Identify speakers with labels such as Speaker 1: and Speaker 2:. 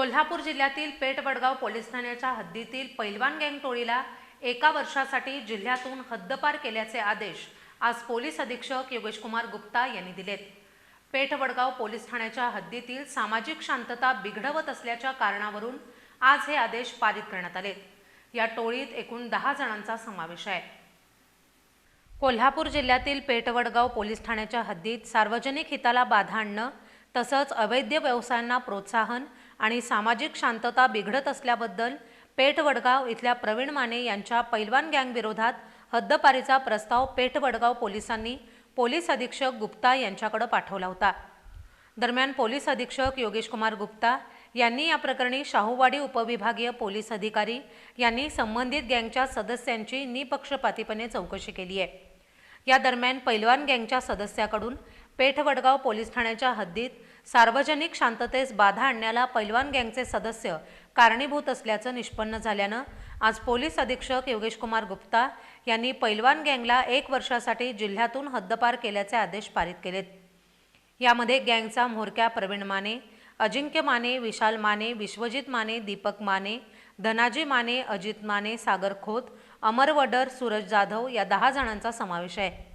Speaker 1: कोल्हापूर जिल्ह्यातील पेठ वडगाव पोलीस ठाण्याच्या हद्दीतील पैलवान गँग टोळीला एका वर्षासाठी जिल्ह्यातून हद्दपार केल्याचे आदेश आज पोलीस अधीक्षक योगेशकुमार गुप्ता यांनी दिलेत. पेठ वडगाव पोलीस ठाण्याच्या हद्दीतील सामाजिक शांतता बिघडवत असल्याच्या कारणावरून आज हे आदेश पारित करण्यात आले. या टोळीत एकूण दहा जणांचा समावेश आहे. कोल्हापूर जिल्ह्यातील पेठवडगाव पोलीस ठाण्याच्या हद्दीत सार्वजनिक हिताला बाधा आणणं तसंच अवैध व्यवसायांना प्रोत्साहन आणि सामाजिक शांतता बिघडत असल्याबद्दल पेठवडगाव इथल्या प्रवीण माने यांच्या पैलवान गँगविरोधात हद्दपारीचा प्रस्ताव पेठवडगाव पोलिसांनी पोलीस अधीक्षक गुप्ता यांच्याकडे पाठवला होता. दरम्यान पोलीस अधीक्षक योगेश कुमार गुप्ता यांनी या प्रकरणी शाहूवाडी उपविभागीय पोलीस अधिकारी यांनी संबंधित गँगच्या सदस्यांची निपक्षपातीपणे चौकशी केली आहे. या दरम्यान पैलवान गँगच्या सदस्याकडून पेठवडगाव पोलीस ठाण्याच्या हद्दीत सार्वजनिक शांततेस बाधा आणण्याला पैलवान गँगचे सदस्य कारणीभूत असल्याचं निष्पन्न झाल्यानं आज पोलीस अधीक्षक योगेश कुमार गुप्ता यांनी पैलवान गँगला एक वर्षासाठी जिल्ह्यातून हद्दपार केल्याचे आदेश पारित केलेत. यामध्ये गँगचा म्होरक्या प्रवीण माने अजिंक्य माने विशाल माने विश्वजित माने दीपक माने धनाजी माने अजित माने सागर खोत अमर वडर सूरज जाधव या दहा जणांचा समावेश आहे.